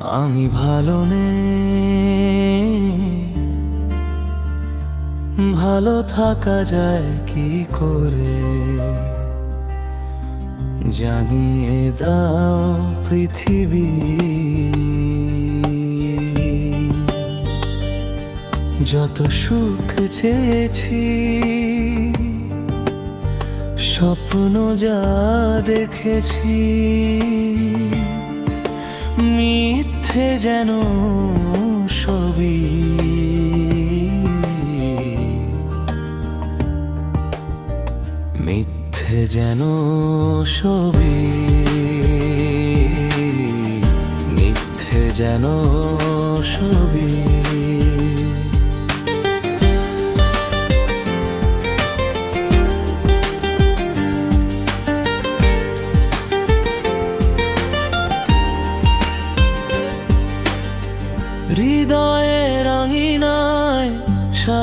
আমি ভালো নেই। ভালো থাকা যায় কি করে? জানিয়ে দাও পৃথিবী। যত সুখ চেয়েছি, স্বপ্ন যা দেখেছি মিথ্যে যেন সবই। মিথ্যে যেন সবই। মিথ্যে যেন সবই।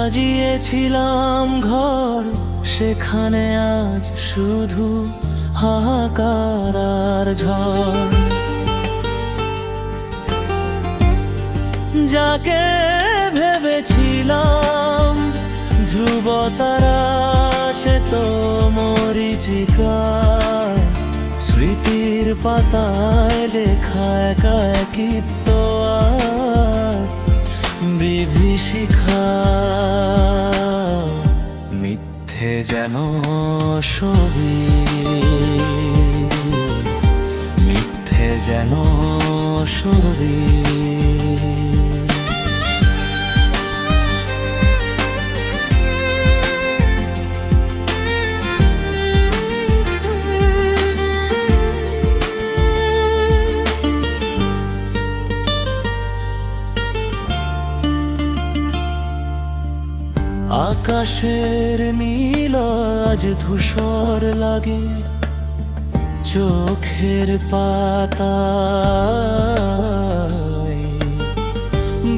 সাজিয়েছিলাম ঘর, সেখানে আজ শুধু হাহাকার আর ঝড়। যাকে ভেবেছিলাম ধ্রুব তারা, সে তো মরিচিকা। স্মৃতির পাতায় লেখা একা একিত্ব বিভীষিকা মিথ্যে যেন ছবি মিথ্যে যেন সবই আকাশের নীল, আজ ধূসর লাগে। চোখের পাতা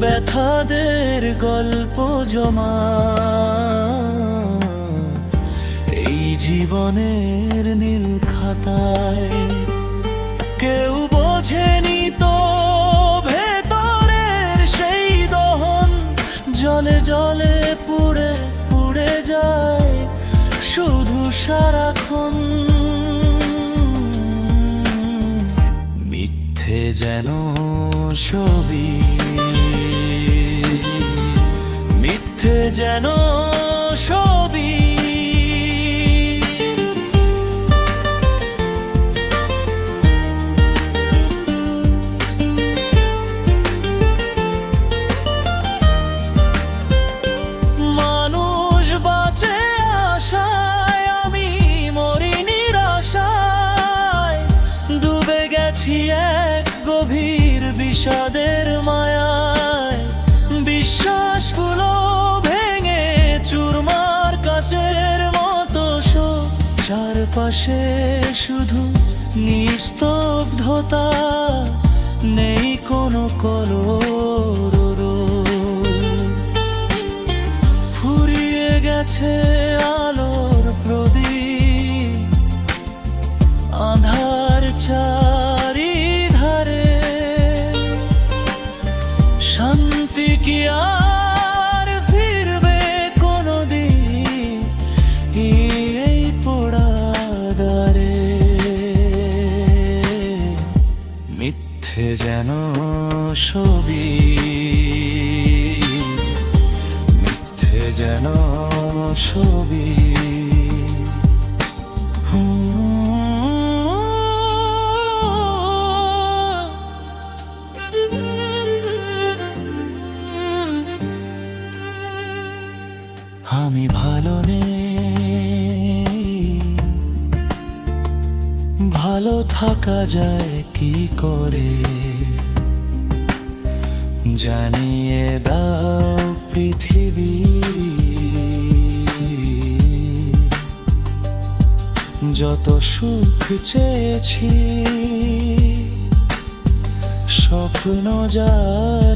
ব্যথাদের গল্প জমা। এই জীবনের নীল খাতায় কেউ সারাক্ষণ। মিথ্যে যেন ছবি। মিথ্যে যেন ছবি। বিষাদের মায়ায় বিশ্বাসগুলো ভেঙে চুরমার কাছের মতো চারপাশে শুধু নিস্তব্ধতা, নেই কোনো কলর ফুরিয়ে গেছে আর ফিরবে কোনদিন এই পোড়াদারে। মিথ্যে যেন ছবি মিথ্যে যেন ছবি। আমি ভালো নেই। ভালো থাকা যায় কি করে? জানিয়ে দাও পৃথিবী। যত সুখ চেয়েছি, স্বপ্ন যা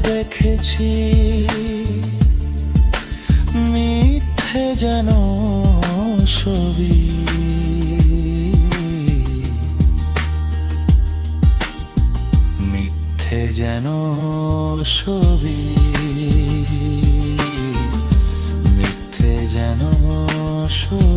দেখেছি যেন ছবি। মিথ্যে যেন ছবি। মিথ্যে যেন ছবি।